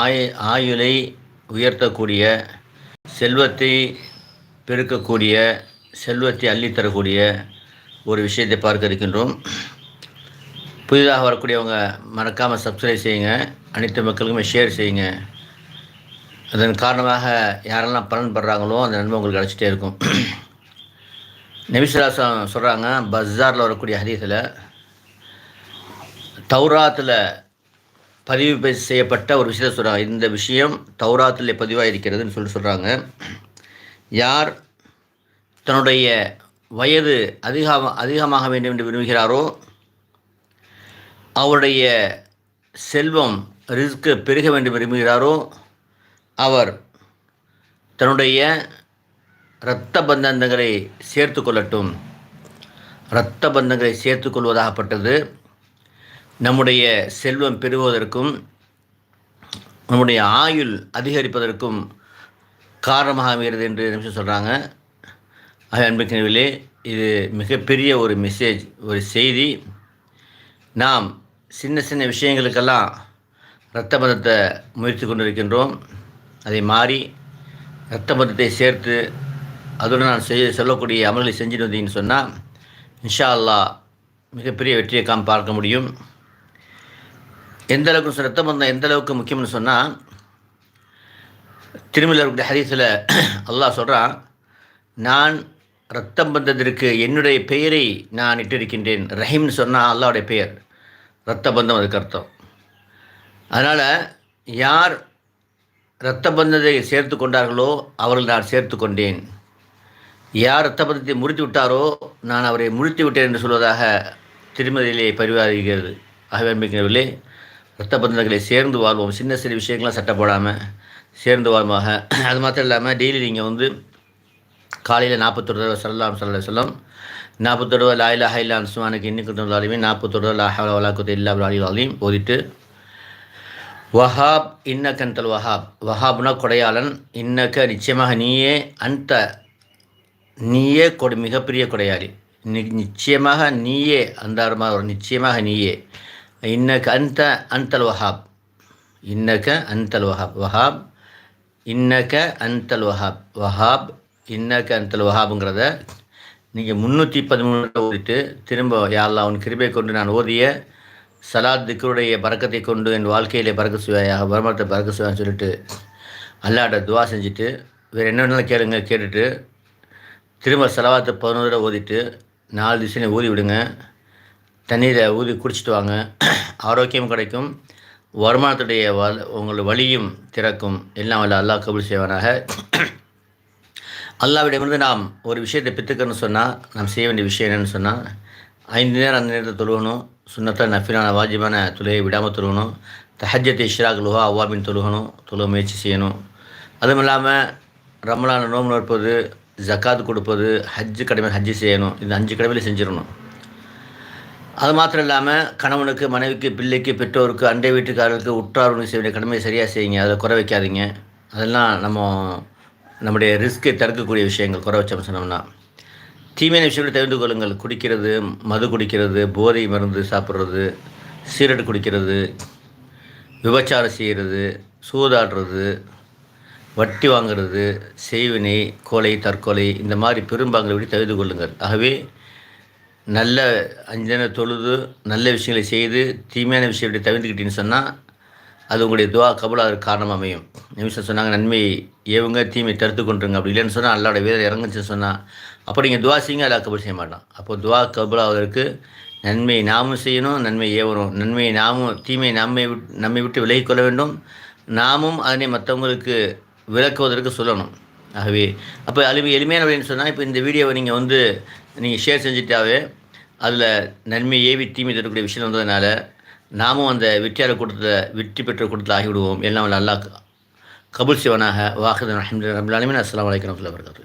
ஆய ஆயுளை உயர்த்தக்கூடிய செல்வத்தை பெருக்கக்கூடிய செல்வத்தை அள்ளித்தரக்கூடிய ஒரு விஷயத்தை பார்க்க இருக்கின்றோம். புதிதாக வரக்கூடியவங்க மறக்காமல் சப்ஸ்கிரைப் செய்யுங்க. அனைத்து மக்களுக்குமே ஷேர் செய்யுங்க. அதன் காரணமாக யாரெல்லாம் பலன் படுறாங்களோ அந்த நன்மை உங்களுக்கு கிடச்சிட்டே இருக்கும். நபிசுலாசம் சொல்கிறாங்க பஸாரில் வரக்கூடிய ஹதீஸில் தௌராத்தில் பதிவு செய்யப்பட்ட ஒரு விஷயத்தை சொல்கிறாங்க இந்த விஷயம் தௌராத்தில் பதிவாக இருக்கிறதுன்னு சொல்லி சொல்கிறாங்க யார் தன்னுடைய வயது அதிகமாக அதிகமாக வேண்டும் என்று விரும்புகிறாரோ அவருடைய செல்வம் ரிஸ்க்கு பெருக வேண்டும் விரும்புகிறாரோ அவர் தன்னுடைய இரத்த பந்தங்களை சேர்த்து கொள்ளட்டும். இரத்த பந்தங்களை சேர்த்து கொள்வதாகப்பட்டது. நம்முடைய செல்வம் பெறுவதற்கும் நம்முடைய ஆயுள் அதிகரிப்பதற்கும் காரணமாக அமைகிறது என்று நிமிஷம் சொல்கிறாங்க ஆக இது மிகப்பெரிய ஒரு மெசேஜ் ஒரு செய்தி. நாம் சின்ன சின்ன விஷயங்களுக்கெல்லாம் இரத்த பந்தத்தை முயற்சி கொண்டிருக்கின்றோம். அதை மாறி இரத்த பந்தத்தை சேர்த்து அதுடன் நான் செய்ய சொல்லக்கூடிய அமல்களை செஞ்சுட்டு வந்தீங்கன்னு சொன்னால் இன்ஷா அல்லாஹ் மிகப்பெரிய வெற்றியை காம் பார்க்க முடியும். எந்த அளவுக்கு இரத்த பந்தம் எந்த அளவுக்கு முக்கியம்னு சொன்னால் திருமலையில் இருக்கக்கூடிய அல்லாஹ் சொல்கிறான் நான் ரத்தம் பந்தத்திற்கு என்னுடைய பெயரை நான் இட்டிருக்கின்றேன். ரஹீம்னு சொன்னால் அல்லாவுடைய பெயர். இரத்த பந்தம் அதுக்கு அர்த்தம். அதனால் யார் இரத்த பந்தத்தை சேர்த்து கொண்டார்களோ அவர்கள் நான் சேர்த்து கொண்டேன். யார் இரத்த பந்தத்தை முறித்து விட்டாரோ நான் அவரை முறித்து விட்டேன் என்று சொல்வதாக திருமதியிலே பரிவாரிக்கிறது ஆகவே ரத்த பந்தங்களை சேர்ந்து வாழ்வோம். சின்ன சின்ன விஷயங்கள்லாம் சட்டை போடாமல் சேர்ந்து வாழ்வாக. அது மாத்திரம் இல்லாமல் டெய்லி நீங்கள் வந்து காலையில் நாற்பத்தொரு தடவை சொல்லலாம் சொல்ல சொல்லம் நாற்பத்தொரு தடவை லாயிலா ஹைலா சுமானுக்கு இன்னும் தொழிலாலுமே நாற்பத்தொரு தடவை லாஹா வலாக்குத்து இல்லா அலிவாலையும் ஓதிட்டு வஹாப் இன்னக்கந்தல் வஹாப். வஹாப்னா கொடையாளன். இன்னக்க நிச்சயமாக நீயே அந்த நீயே கொடை மிகப்பெரிய கொடையாளி. நி நிச்சயமாக நீயே அந்த நிச்சயமாக நீயே. இன்னக்க அந்த அந்தல் வஹாப். இன்னக்க அந்தல் வஹாப். வஹாப். இன்னக்க அந்தல் வஹாப். வஹாப். இன்னக்க அந்தல் வஹாபுங்கிறத நீங்கள் முந்நூற்றி பதிமூணு ஓதிட்டு திரும்ப யாழ்லா அவன் கிருபை கொண்டு நான் ஓதிய சலாத் திக்கருடைய பறக்கத்தை கொண்டு என் வாழ்க்கையிலே பறக்க சுவையாக வருமானத்தை பறக்க சுவையான்னு சொல்லிட்டு அல்லாட்ட துவா செஞ்சுட்டு வேறு என்ன கேளுங்க கேட்டுட்டு திரும்ப செலவாத்தை பதினோரு ஓதிட்டு நாலு திசையில் ஊதி விடுங்க. தண்ணீரை ஊதி குடிச்சிட்டு வாங்க. ஆரோக்கியம் கிடைக்கும். வருமானத்துடைய வல் உங்களோட வழியும் திறக்கும். எல்லாம் வல்ல அல்லாஹ் கபூல் செய்வானாக. அல்லாவிடமிருந்து நாம் ஒரு விஷயத்தை பித்துக்கணும்னு சொன்னால் நாம் செய்ய வேண்டிய விஷயம் என்னென்னு சொன்னால் ஐந்து நேரம் அந்த நேரத்தை தொழுகணும். சுண்ணத்தை நஃபிலான வாஜிபான தொழுகையை விடாமல் தொழுகணும். தஹஜத்தை இஷ்ராக் லுஹா அவ்வாபின் தொழுகணும். தொழுக முயற்சி செய்யணும். அதுவும் இல்லாமல் ரமலான நோம்பு நோற்பது ஜக்காத் கொடுப்பது ஹஜ்ஜு கடமை ஹஜ்ஜு செய்யணும். இந்த அஞ்சு கடமையில் செஞ்சிடணும். அது மாத்திரம் இல்லாமல் கணவனுக்கு மனைவிக்கு பிள்ளைக்கு பெற்றோருக்கு அண்டை வீட்டுக்காரருக்கு உற்றார் செய்ய வேண்டிய கடமையை சரியாக செய்யுங்க. அதில் குறை வைக்காதீங்க. அதெல்லாம் நம்ம நம்முடைய ரிஸ்க்கை தடுக்கக்கூடிய விஷயங்கள். குறை வச்சோம் சொன்னோம்னா. தீமையான விஷயங்களை தெரிந்து கொள்ளுங்கள். குடிக்கிறது மது குடிக்கிறது போதை மருந்து சாப்பிட்றது சீரட் குடிக்கிறது விபச்சாரம் செய்கிறது சூதாடுறது வட்டி வாங்குறது செய்வினை கொலை தற்கொலை இந்த மாதிரி பெரும்பாங்களை விட்டு தவிர்த்து கொள்ளுங்கள். ஆகவே நல்ல அஞ்சன தொழுது நல்ல விஷயங்களை செய்து தீமையான விஷயத்தை தவிர்த்துக்கிட்டீங்கன்னு சொன்னால் அது உங்களுடைய துவா கபுலாக காரணம் அமையும். நிமிஷம் சொன்னாங்க நன்மை ஏவுங்க தீமை தடுத்து கொண்டுருங்க அப்படி இல்லைன்னு சொன்னால் அல்லாட வீரர் இறங்குச்சுன்னு சொன்னால் அப்போ நீங்கள் துவா செய்யுங்க அல்லா கபூல் செய்ய மாட்டான். அப்போ துவா கபலாவதற்கு நன்மையை நாமும் செய்யணும் நன்மை ஏவணும். நன்மையை நாமும் தீமையை நம்மை நம்மை விட்டு விலகி கொள்ள வேண்டும். நாமும் அதனை மற்றவங்களுக்கு விளக்குவதற்கு சொல்லணும். ஆகவே அப்போ அழிவு எளிமையான வழின்னு சொன்னால் இப்போ இந்த வீடியோவை நீங்கள் வந்து நீங்கள் ஷேர் செஞ்சுட்டாவே அதில் நன்மை ஏவி தீமை தரக்கூடிய விஷயம் வந்ததுனால நாமும் அந்த வெற்றியாளர் கூட்டத்தில் வெற்றி பெற்ற கூட்டத்தில் ஆகிவிடுவோம். எல்லாம் நல்லா கபுல் கபூல் சிவனாக வாக்குதன் அஹமது ரபுல்லாலுமே அஸ்லாம் வலைக்கம் வரகாத்து